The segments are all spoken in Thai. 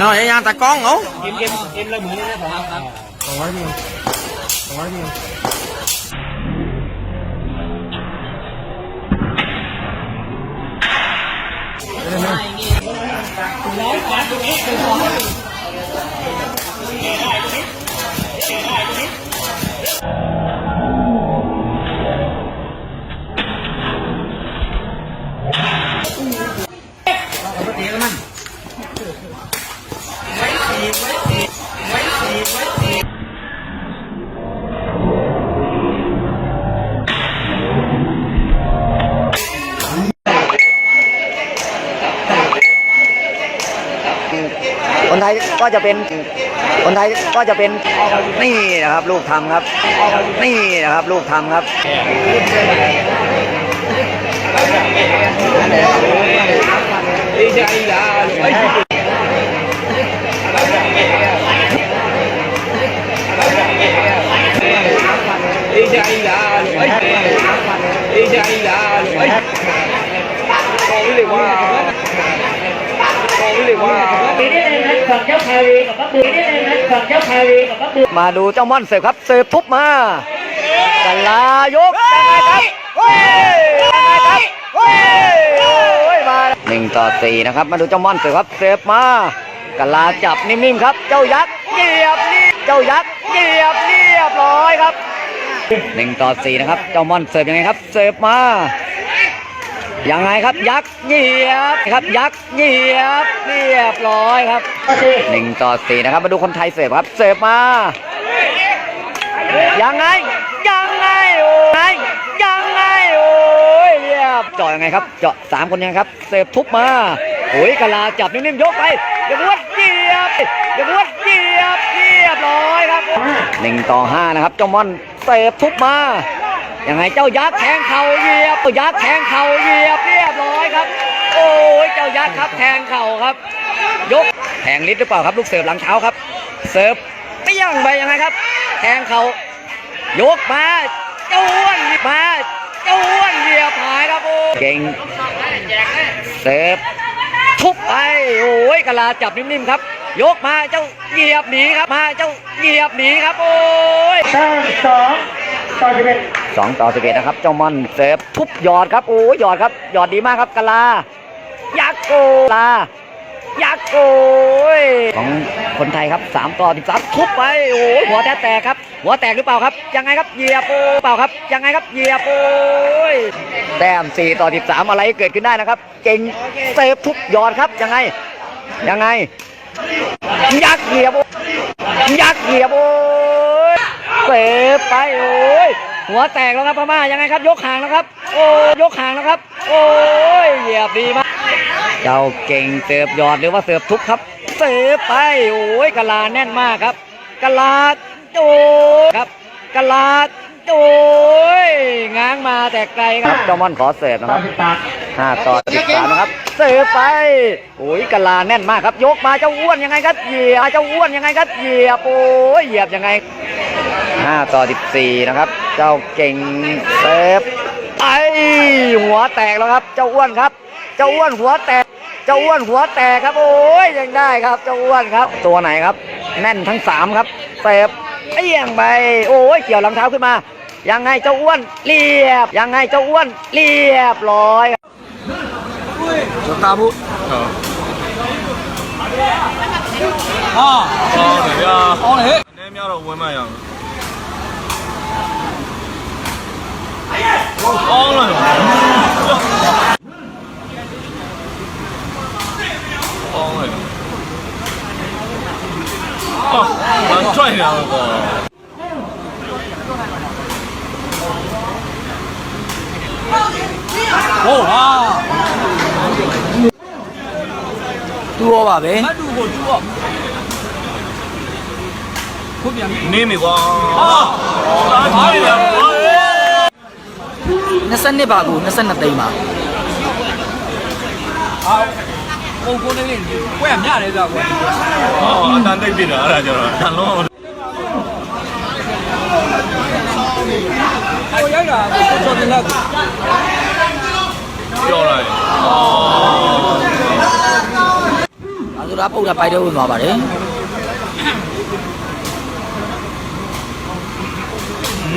rồi vậy nha ta con ngủ em em em lên mượn nó phải còn nói nhiêu còn nói nhiêu Hãy subscribe cho kênh Ghiền Mì Gõ Để không bỏ lỡ những video hấp dẫn ก็จะเป็นคนไทยก็จะเป็นนี่นะครับลูกทำครับ นี่นะครับลูกทำครับ ดีใจอะดีใจอะดีใจอะบอกเลยว่าบอกเลยว่า ปีนี้เลยนะ ฝั่งเจ้าพาวีกับบักบือนี่เลยนะฝั่งเจ้าพาวีกับบักบือมาดูเจ้าม่อนเสิร์ฟครับเสิร์ฟทุบมากันลายกยังไงครับเฮ้ยยังไงครับเฮ้ยมาหนึ่งต่อสี่นะครับ มาดูเจ้าม่อนเสิร์ฟครับเสิร์ฟมากลาจับนิ่มๆครับ เจ้ายักษ์เหยียบนี่เจ้ายักษ์เหยียบเรียบร้อยครับหนึ่งต่อสี่นะครับ เจ้าม่อนเสิร์ฟยังไงครับ เสิร์ฟมา ยังไงครับยักษ์เหยียบครับยักษ์เหยียบเรียบร้อยครับหนึ่งต่อสี่นะครับมาดูคนไทยเสิร์ฟครับเสิร์ฟมายังไงยังไงโอ้ยยังไงโอ้ยเรียบเจาะยังไงครับเจาะสามคนยังครับเสิร์ฟทุบมาโอ้ยกะลาจับนิ่มๆยกไปเดี๋ยววัดเหยียบเดี๋ยววัดเหยียบเรียบร้อยครับหนึ่งต่อห้านะครับเจ้ามอนเสิร์ฟทุบมา ยังไงเจ้ายักษ์แทงเข่าเหยียบเจ้ายักษ์แทงเข่าเหยียบเรียบร้อยครับ โอ้ยเจ้ายักษ์ครับแทงเข่าครับ ยกแทงลิดหรือเปล่าครับ ลูกเสิร์ฟหลังเท้าครับ เสิร์ฟเปี้ยงไปยังไงครับ แทงเข่ายกมาเจ้าอ้วนมาเจ้าอ้วนเหยียบหายครับโอ้เก่งเสิร์ฟทุบไปโอ้ยกะลาจับนิ่มๆครับ ยกมาเจ้าเหยียบหนีครับมาเจ้าเหยียบหนีครับโอ้ยสร้างสองต่อสิบเอ็ด สองต่อสิบเอ็ดนะครับ เจ้ามอนเซฟทุบหยอดครับโอ้ยหยอดครับหยอดดีมากครับกะลา ยักษ์โกลายักษ์โกยของคนไทยครับสามต่อสิบสามทุบไปโอ้ยหัวแตกแตกครับ หัวแตกหรือเปล่าครับ ยังไงครับเหยียบโอ้เปล่าครับ ยังไงครับเหยียบโอ้ยแต้มสี่ต่อสิบสามอะไรเกิดขึ้นได้นะครับ เก่งเซฟทุบหยอดครับยังไง ยังไง ยักษ์เหยียบยักษ์เหยียบโอ้ยเสฟไปโอ้ย หัวแตกแล้วครับพม่ายังไงครับ ยกห่างแล้วครับ โอ้ยกห่างแล้วครับ โอ้ยเหยียบดีมาก เจ้าเก่งเสิร์ฟยอดหรือว่าเสิร์ฟทุบครับ เสิร์ฟไปโอ้ยกะลาแน่นมากครับกะลาโอ้ครับกะลาโอ้ ง้างมาแต่ไกลครับเจ้ามอนขอเสิร์ฟนะครับห้าต่อสิบสามนะครับ เสิร์ฟไปโอ้ยกะลาแน่นมากครับ ยกมาเจ้าอ้วนยังไงครับ เหยียบเจ้าอ้วนยังไงครับ เหยียบโอ้ยเหยียบยังไงห้าต่อสิบสี่นะครับ เจ้าเก่งเสิร์ฟไอหัวแตกแล้วครับ เจ้าอ้วนครับ เจ้าอ้วนหัวแตก เจ้าอ้วนหัวแตกครับ โอ้ยยังได้ครับ เจ้าอ้วนครับ ตัวไหนครับ แน่นทั้งสามครับเสิร์ฟเอี้ยงไป โอ้ยเกี่ยวหลังเท้าขึ้นมา ยังไงเจ้าอ้วนเรียบ ยังไงเจ้าอ้วนเรียบร้อย สตาร์บุ ဟာဟောတယ်ဗျာဟောတယ်ဟဲ့နည်းများတော့ဝင်မှရအောင်ဟောလာဟောလာဟာมันช่วยเราก่อ ဟုတ်ဟာသူရောပါပဲမတူကိုသူရောခုပြန်နေမေကွာဟာဟာရ22ပါကို22သိန်းပါဟာဟိုကိုနေလေးကိုရမြရဲကြကွာဟောအတန်တိတ်ပြတာအဲ့ဒါကျတော့အလုံး ကိုရိုက်တာကိုချော်တင်လက်ပြောလိုက်အဲဆိုတော့ပုတ်တာပိုက်တဲ့ဝင်သွားပါတယ်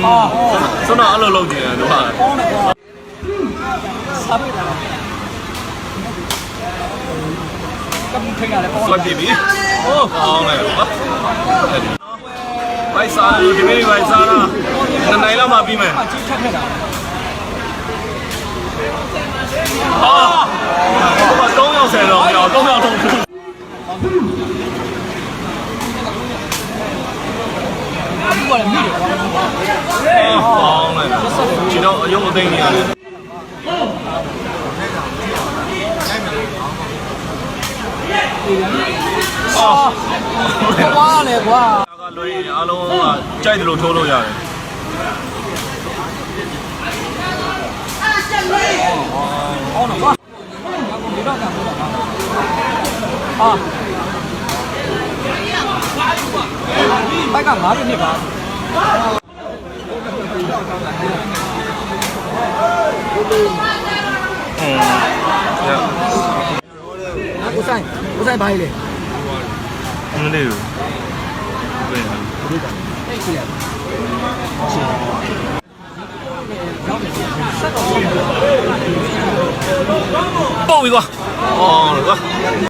အာဆွမ်းတော့အဲ့လိုလုပ်နေတယ်တို့ဟာစားပြတာကပ်ထိန်ရတယ်ပေါ့ဆွတ်ပြီဟိုးကောင်းလိုက်ပါဘိုက်စားလို့ဒီမေးဘိုက်စားတော့ နှစ်နိုင်လောက်မှပြီးမယ်ကြီးထက်ထက်တာအာဟိုက3ရောက်ဆယ်တော့မရ3ရောက်တော့အခုကလည်းမိတယ်ကွာကောင်းလိုက်ဒီတော့အယုံအသိနေရတယ်အာကွာလေကွာကလွှဲရင်အားလုံးကကြိုက်တယ်လို့ထိုးလို့ရတယ် အောင်းတော့ကွာဒီတော့ကမို့တော့ဟာဘက်ကငါးပြစ်ပါ ကို 抱一个，哦，来。